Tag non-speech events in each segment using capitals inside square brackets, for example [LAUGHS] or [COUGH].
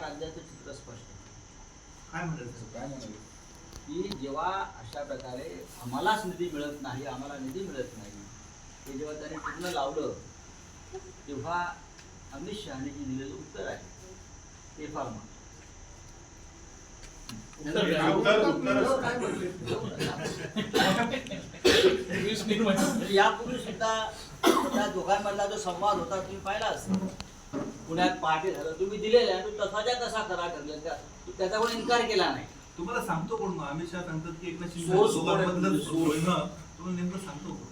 राज्याचं चित्र स्पष्ट काय म्हणायचं काय म्हणाले? की जेव्हा अशा प्रकारे आम्हालाच निधी मिळत नाही आम्हाला निधी मिळत नाही हे जेव्हा त्यांनी पूर्ण लावलं तेव्हा अमित शहाने जे दिलेलं उत्तर आहे ते फार [LAUGHS] म्हणजे यापूर्वी सुद्धा त्या दोघांमधला जो संवाद होता तुम्ही पाहिला असेल. पुण्यात पहाटे झालं तुम्ही दिलेला आहे तो तसाच्या तसा खरा ठरला त्या त्याचा कोणी इन्कार केला नाही. तुम्हाला सांगतो कोण मग? अमित शहा सांगतात की एकनाथ शिंदे सोर्स कोण आहे? दोघांमधलं सोर्स. बोलणं. तुम्हाला नेमकं सांगतो कोण?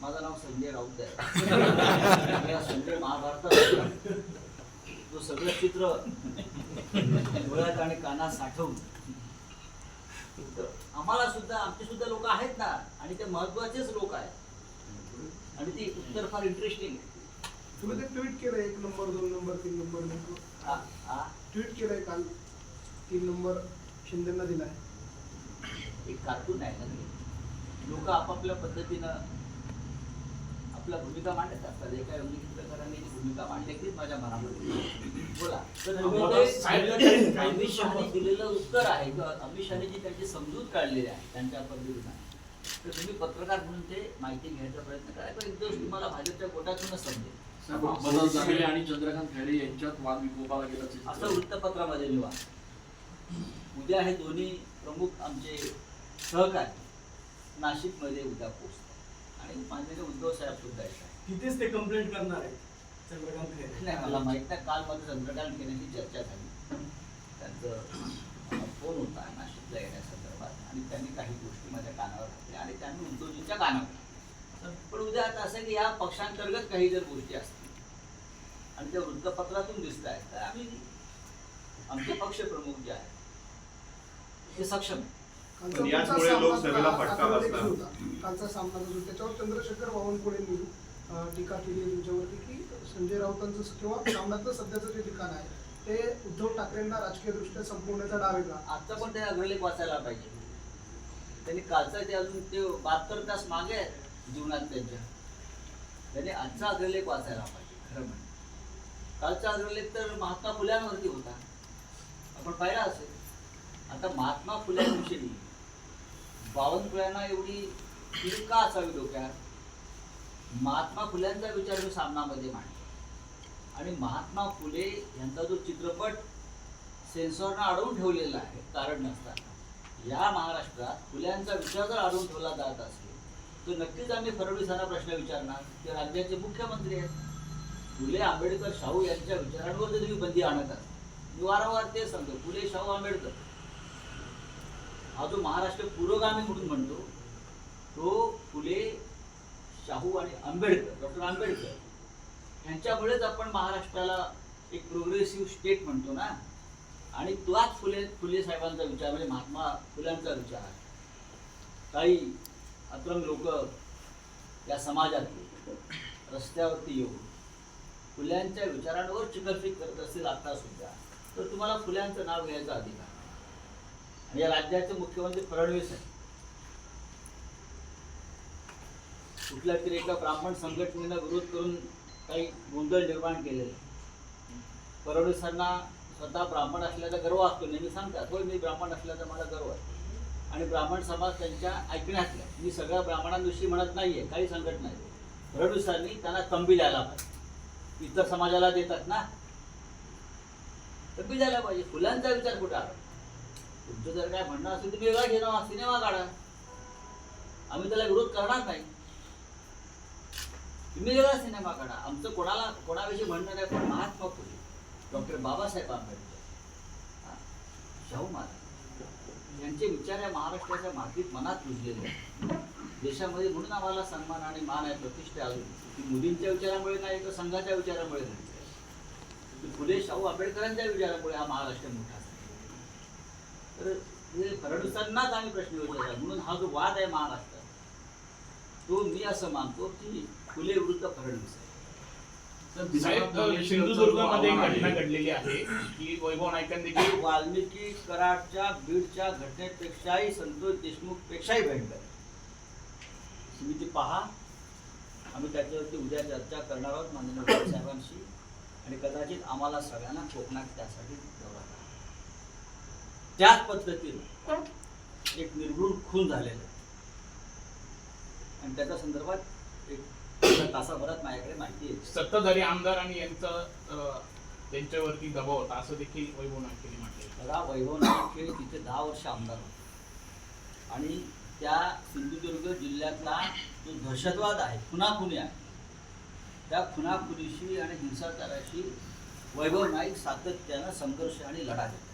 माझं नाव संजय राऊत आहे. [LAUGHS] या संजय महाभारतात होता. तो सगळं चित्र डोळ्यात आणि कानात साठवून. तर आम्हाला सुद्धा आमचे सुद्धा लोक आहेत ना आणि ते महत्वाचेच लोक आहेत. आणि ती उत्तर फार इंटरेस्टिंग आहे. तुम्ही ते ट्विट केलं एक नंबर दोन नंबर तीन नंबर नेमकं. आ- आ- ट्विट केलंय काल तीन नंबर शिंदेना दिलाय. एक कार्टून आहे ना लोक आपापल्या पद्धतीनं आपल्या भूमिका मांडत असतात. एका चित्रकारांनी जी भूमिका मांडली तीच माझ्या मनामध्ये. बोला. तर अमित शहाने दिलेलं उत्तर आहे. किंवा अमित शहाने जी त्यांची समजूत काढलेली आहे त्यांच्या पद्धतीनं. तर तुम्ही पत्रकार म्हणून ते माहिती घ्यायचा प्रयत्न करा. किंवा एक दिवस तुम्हाला भाजपच्या गोटातूनच समजेल. आणि चंद्रकांत खैरे यांच्यात वाद विकोपाला गेला असं वृत्तपत्रामध्ये लिहा उद्या हे दोन्ही प्रमुख आमचे सहकारी नाशिकमध्ये उद्या पोहोचतात. आणि माननीय उद्धव साहेब सुद्धा येत आहेत. तिथेच ते कंप्लेंट करणार आहे चंद्रकांत खैरे. नाही मला माहीत नाही. काल माझं चंद्रकांत घेण्याची चर्चा झाली. त्यांचं फोन होता नाशिकला येण्यासंदर्भात. आणि त्यांनी काही गोष्टी माझ्या कानावर घातल्या. आणि त्यांनी उद्धवजींच्या कानावर. पण उद्या आता असं आहे की या पक्षांतर्गत काही जर गोष्टी असतील आणि त्या वृत्तपत्रातून दिसत आहेत तर आम्ही आमचे पक्षप्रमुख जे आहेत ते सक्षम कालचा सामना त्याच्यावर चंद्रशेखर बावनकुळेंनी अं, टीका केली आहे तुमच्यावरती की संजय राऊतांचं स- किंवा सामन्यातलं सध्याचं जे ठिकाण आहे ते उद्धव ठाकरेंना राजकीय दृष्ट्या संपवण्याचा डाव आहे का आजचा पण त्या अग्रलेख वाचायला पाहिजे. त्यांनी कालचा ते अजून ते बहात्तर तास मागे आहेत. जीवनात त्यांच्या. त्यांनी आजचा अग्रलेख वाचायला पाहिजे खरं म्हणजे. कालचा अग्रलेख तर महात्मा फुल्यांवरती होता. आपण पाहिला असेल. आता महात्मा फुल्यांविषयी बावनकुळ्यांना एवढी कीड का असावी डोक्यात. महात्मा फुल्यांचा विचार मी सामनामध्ये मांडला आणि महात्मा फुले यांचा जो चित्रपट सेन्सॉरनं अडवून ठेवलेला आहे कारण नसताना या महाराष्ट्रात फुल्यांचा विचार जर अडवून ठेवला जात असेल तर नक्कीच आम्ही फडणवीसांना प्रश्न विचारणार. ते राज्याचे मुख्यमंत्री आहेत. फुले आंबेडकर शाहू यांच्या विचारांवर जर तुम्ही बंदी आणत आहात. मी वारंवार ते सांगतो फुले शाहू आंबेडकर. हा जो महाराष्ट्र पुरोगामी म्हणून म्हणतो तो फुले शाहू आणि आंबेडकर डॉक्टर आंबेडकर यांच्यामुळेच आपण महाराष्ट्राला एक प्रोग्रेसिव्ह स्टेट म्हणतो ना. आणि तोच फुले फुले साहेबांचा विचार म्हणजे महात्मा फुल्यांचा विचार. काही अतरंग लोक या समाजातले रस्त्यावरती येऊन फुल्यांच्या विचारांवर चिकलफिक करत असतील आता सुद्धा तर तुम्हाला फुल्यांचं नाव घ्यायचा अधिकार आणि या राज्याचे मुख्यमंत्री फडणवीस आहेत कुठल्या तरी एका ब्राह्मण संघटनेनं विरोध करून काही गोंधळ निर्माण केलेला फडणवीसांना स्वतः ब्राह्मण असल्याचा गर्व असतो नेहमी सांगतात होय मी ब्राह्मण असल्याचा मला गर्व असतो आणि ब्राह्मण समाज त्यांच्या ऐकण्यातला मी सगळ्या ब्राह्मणांविषयी म्हणत नाहीये काही संघटना आहेत फडणवीसांनी त्यांना तंबी द्यायला पाहिजे. इतर समाजाला देतात ना? तंबी द्यायला पाहिजे. फुलांचा विचार कुठं आला? तुमचं जर काय म्हणणं असेल तर वेगळा घेणं सिनेमा काढा. आम्ही त्याला विरोध करणार नाही. तुम्ही वेगळा सिनेमा काढा. आमचं कोणाला कोणाविषयी म्हणणं नाही पण महात्मा फुले. डॉक्टर बाबासाहेब आंबेडकर. शाहू महाराज. यांचे विचार या महाराष्ट्राच्या मातीत मनात रुजलेले आहेत. देशामध्ये म्हणून आम्हाला सन्मान आणि मान आहे प्रतिष्ठा अजून. ती मुलींच्या विचारामुळे नाही तर संघाच्या विचारामुळे नाही. फुले शाहू आंबेडकरांच्या विचारामुळे हा महाराष्ट्र मोठा तर हे फडणवीसांनाच आम्ही प्रश्न विचारला. म्हणून हा जो वाद आहे महाराष्ट्रात तो मी असं मानतो की फुले विरुद्ध फडणवीस आहे. साहेब सिंधुदुर्गमध्ये एक घटना घडलेली आहे की वैभव नाईकांनी देखील [COUGHS] वाल्मिकी कराडच्या बीडच्या घटनेपेक्षाही संतोष देशमुख पेक्षाही भयंकर. तुम्ही ती पहा आम्ही त्याच्यावरती उद्या चर्चा करणार आहोत माननीय साहेबांशी आणि कदाचित आम्हाला सगळ्यांना कोकणात त्यासाठी दौरा. त्याच पद्धतीनं एक निर्घृण खून झालेला आणि त्याच्या संदर्भात एक तासाभरात माझ्याकडे माहिती आहे. सत्ताधारी आमदार आणि यांचं त्यांच्यावरती दबाव होता असं देखील वैभव नाईकांनी म्हटलं मला वैभव नाईक हे तिथे दहा वर्ष आमदार होते. आणि त्या सिंधुदुर्ग जिल्ह्यातला जो दहशतवाद आहे खुनाखुनी आहे त्या खुनाखुनीशी आणि हिंसाचाराशी वैभव नाईक सातत्यानं संघर्ष आणि लढा देत.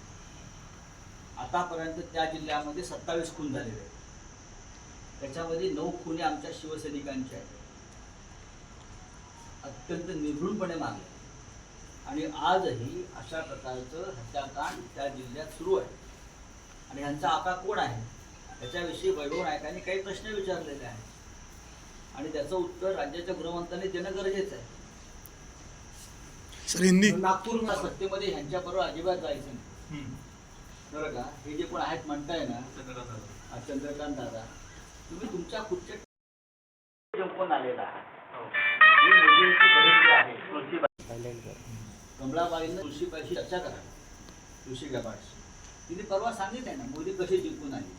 आतापर्यंत त्या जिल्ह्यामध्ये सत्तावीस खून झालेले आहेत. त्याच्यामध्ये नऊ खुने आमच्या शिवसैनिकांच्या आहेत. अत्यंत निर्घृणपणे मारले आणि आजही अशा प्रकारचं हत्याकांड त्या जिल्ह्यात सुरू आहे. आणि यांचा आका कोण आहे? याच्याविषयी वैभव नायकांनी काही प्रश्न विचारलेले आहेत. आणि त्याचं उत्तर राज्याच्या गृहमंत्र्यांनी देणं गरजेचं आहे. नागपूरला सत्तेमध्ये ह्यांच्याबरोबर अजिबात जायचं नाही. बरं का? हे जे कोण आहेत म्हणताय ना चंद्रकांत दादा. हा चंद्रकांत दादा तुम्ही तुमच्या जिंकून आलेला आहे. कमलाबाईंना तुळशीबाईशी चर्चा करा. तुळशी गबाडशी तिने परवा सांगितलं ना मोदी कसे जिंकून आले.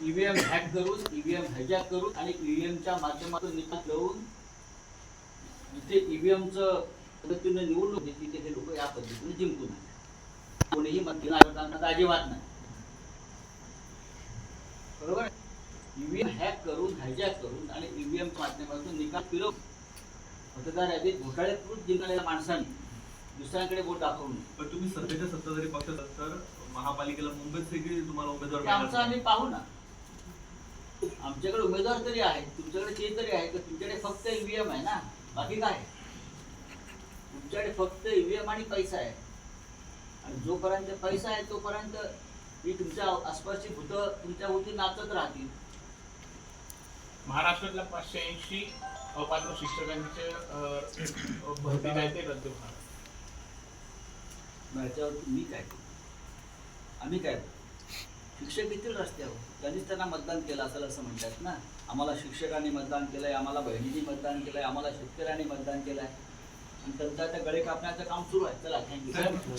ईव्हीएम हॅक करून ईव्हीएम हायजॅक करून आणि ईव्हीएमच्या माध्यमातून निकाल लावून जिथे ईव्हीएमचं पद्धतीनं निवडणूक घेतली तिथे हे लोक या पद्धतीने जिंकून आले. कोणीही मतदान आयोगांना अजिबात नाही. बरोबर ईव्हीएम हॅक करून हायजॅक करून आणि ईव्हीएमच्या माध्यमातून निकाल फिरव. मतदार यादीत घोटाळेकृत जिंकलेल्या माणसांनी. दुसऱ्यांकडे बोट दाखवून. पण तुम्ही सध्याच्या सत्ताधारी पक्षात तर महापालिकेला मुंबईत सगळी तुम्हाला उमेदवार आमचं आम्ही पाहू ना. आमच्याकडे उमेदवार तरी आहेत तुमच्याकडे ते तरी आहे का तुमच्याकडे फक्त ईव्हीएम आहे ना. बाकी काय? तुमच्याकडे फक्त ईव्हीएम आणि पैसा आहे. आणि जोपर्यंत पैसा आहे तोपर्यंत ही तुमच्या आसपासची भूतं तुमच्या भोवती नाचत राहतील. महाराष्ट्रातल्या पाचशे ऐंशी अपात्र शिक्षकांचे भरती काय ते रद्द होणार. याच्यावर मी काय आम्ही काय शिक्षक येतील रस्त्यावर. त्यांनीच त्यांना मतदान केलं असेल असं म्हणतात ना. आम्हाला शिक्षकांनी मतदान केलंय आम्हाला बहिणींनी मतदान केलंय आम्हाला शेतकऱ्यांनी मतदान केलंय. आणि त्यांचा त्या गळे कापण्याचं काम सुरू आहे. चला थँक्यू